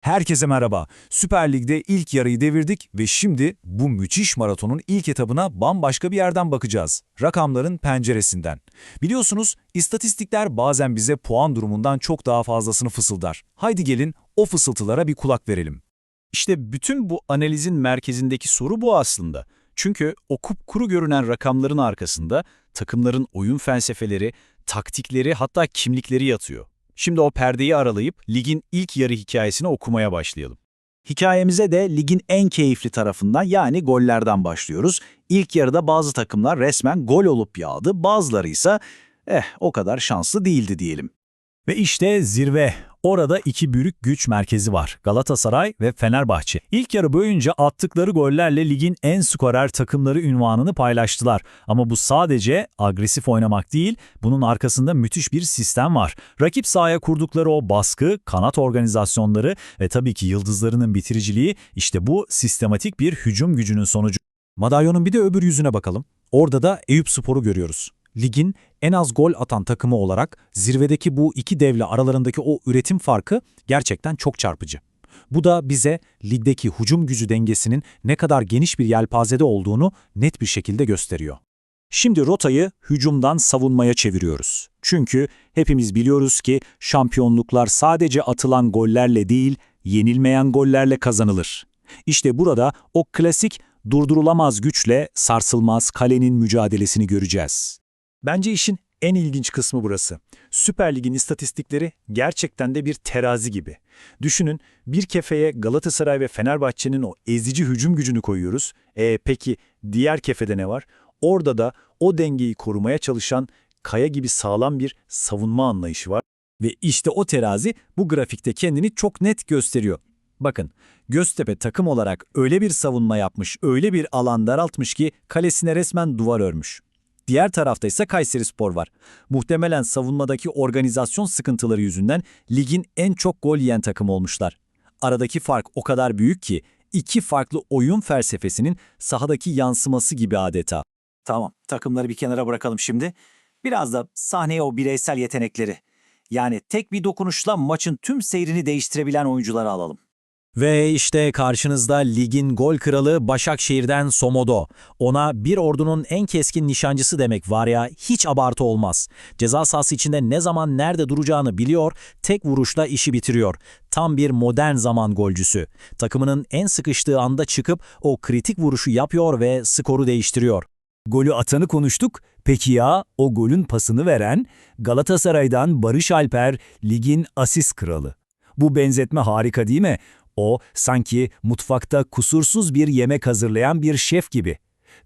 Herkese merhaba. Süper Lig'de ilk yarıyı devirdik ve şimdi bu müthiş maratonun ilk etabına bambaşka bir yerden bakacağız. Rakamların penceresinden. Biliyorsunuz istatistikler bazen bize puan durumundan çok daha fazlasını fısıldar. Haydi gelin o fısıltılara bir kulak verelim. İşte bütün bu analizin merkezindeki soru bu aslında. Çünkü o kupkuru görünen rakamların arkasında takımların oyun felsefeleri, taktikleri hatta kimlikleri yatıyor. Şimdi o perdeyi aralayıp ligin ilk yarı hikayesini okumaya başlayalım. Hikayemize de ligin en keyifli tarafından yani gollerden başlıyoruz. İlk yarıda bazı takımlar resmen gol olup yağdı, bazıları ise eh o kadar şanslı değildi diyelim. Ve işte zirve. Orada iki büyük güç merkezi var. Galatasaray ve Fenerbahçe. İlk yarı boyunca attıkları gollerle ligin en skorer takımları ünvanını paylaştılar. Ama bu sadece agresif oynamak değil, bunun arkasında müthiş bir sistem var. Rakip sahaya kurdukları o baskı, kanat organizasyonları ve tabii ki yıldızlarının bitiriciliği işte bu sistematik bir hücum gücünün sonucu. Madalyonun bir de öbür yüzüne bakalım. Orada da Eyüp Spor'u görüyoruz. Ligin en az gol atan takımı olarak zirvedeki bu iki devle aralarındaki o üretim farkı gerçekten çok çarpıcı. Bu da bize ligdeki hücum gücü dengesinin ne kadar geniş bir yelpazede olduğunu net bir şekilde gösteriyor. Şimdi rotayı hücumdan savunmaya çeviriyoruz. Çünkü hepimiz biliyoruz ki şampiyonluklar sadece atılan gollerle değil, yenilmeyen gollerle kazanılır. İşte burada o klasik durdurulamaz güçle sarsılmaz kalenin mücadelesini göreceğiz. Bence işin en ilginç kısmı burası. Süper Lig'in istatistikleri gerçekten de bir terazi gibi. Düşünün bir kefeye Galatasaray ve Fenerbahçe'nin o ezici hücum gücünü koyuyoruz. E peki diğer kefede ne var? Orada da o dengeyi korumaya çalışan kaya gibi sağlam bir savunma anlayışı var. Ve işte o terazi bu grafikte kendini çok net gösteriyor. Bakın, Göztepe takım olarak öyle bir savunma yapmış, öyle bir alan daraltmış ki kalesine resmen duvar örmüş. Diğer tarafta ise Kayserispor var. Muhtemelen savunmadaki organizasyon sıkıntıları yüzünden ligin en çok gol yiyen takım olmuşlar. Aradaki fark o kadar büyük ki iki farklı oyun felsefesinin sahadaki yansıması gibi adeta. Tamam, takımları bir kenara bırakalım şimdi. Biraz da sahneye o bireysel yetenekleri. Yani tek bir dokunuşla maçın tüm seyrini değiştirebilen oyuncuları alalım. Ve işte karşınızda ligin gol kralı Başakşehir'den Somodo. Ona bir ordunun en keskin nişancısı demek var ya hiç abartı olmaz. Ceza sahası içinde ne zaman nerede duracağını biliyor, tek vuruşla işi bitiriyor. Tam bir modern zaman golcüsü. Takımının en sıkıştığı anda çıkıp o kritik vuruşu yapıyor ve skoru değiştiriyor. Golü atanı konuştuk. Peki ya o golün pasını veren Galatasaray'dan Barış Alper ligin asist kralı. Bu benzetme harika değil mi? O sanki mutfakta kusursuz bir yemek hazırlayan bir şef gibi.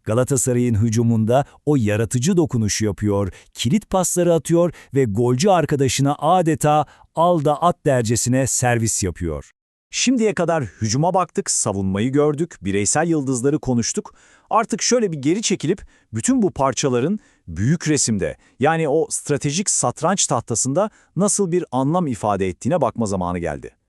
Galatasaray'ın hücumunda o yaratıcı dokunuşu yapıyor, kilit pasları atıyor ve golcü arkadaşına adeta al da at dercesine servis yapıyor. Şimdiye kadar hücuma baktık, savunmayı gördük, bireysel yıldızları konuştuk. Artık şöyle bir geri çekilip bütün bu parçaların büyük resimde yani o stratejik satranç tahtasında nasıl bir anlam ifade ettiğine bakma zamanı geldi.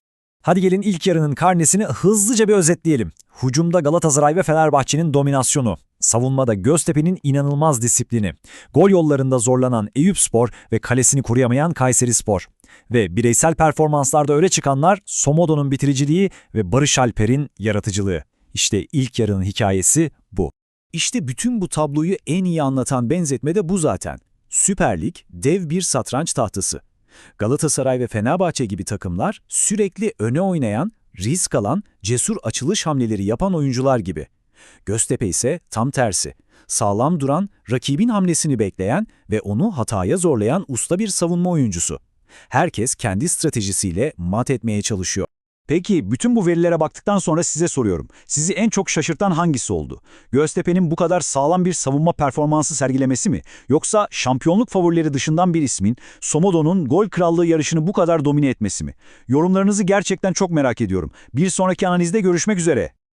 Hadi gelin ilk yarının karnesini hızlıca bir özetleyelim. Hücumda Galatasaray ve Fenerbahçe'nin dominasyonu, savunmada Göztepe'nin inanılmaz disiplini, gol yollarında zorlanan Eyüpspor ve kalesini koruyamayan Kayserispor ve bireysel performanslarda öne çıkanlar Somodo'nun bitiriciliği ve Barış Alper'in yaratıcılığı. İşte ilk yarının hikayesi bu. İşte bütün bu tabloyu en iyi anlatan benzetme de bu zaten. Süper Lig dev bir satranç tahtası. Galatasaray ve Fenerbahçe gibi takımlar sürekli öne oynayan, risk alan, cesur açılış hamleleri yapan oyuncular gibi. Göztepe ise tam tersi. Sağlam duran, rakibin hamlesini bekleyen ve onu hataya zorlayan usta bir savunma oyuncusu. Herkes kendi stratejisiyle mat etmeye çalışıyor. Peki bütün bu verilere baktıktan sonra size soruyorum. Sizi en çok şaşırtan hangisi oldu? Göztepe'nin bu kadar sağlam bir savunma performansı sergilemesi mi? Yoksa şampiyonluk favorileri dışından bir ismin Somodo'nun gol krallığı yarışını bu kadar domine etmesi mi? Yorumlarınızı gerçekten çok merak ediyorum. Bir sonraki analizde görüşmek üzere.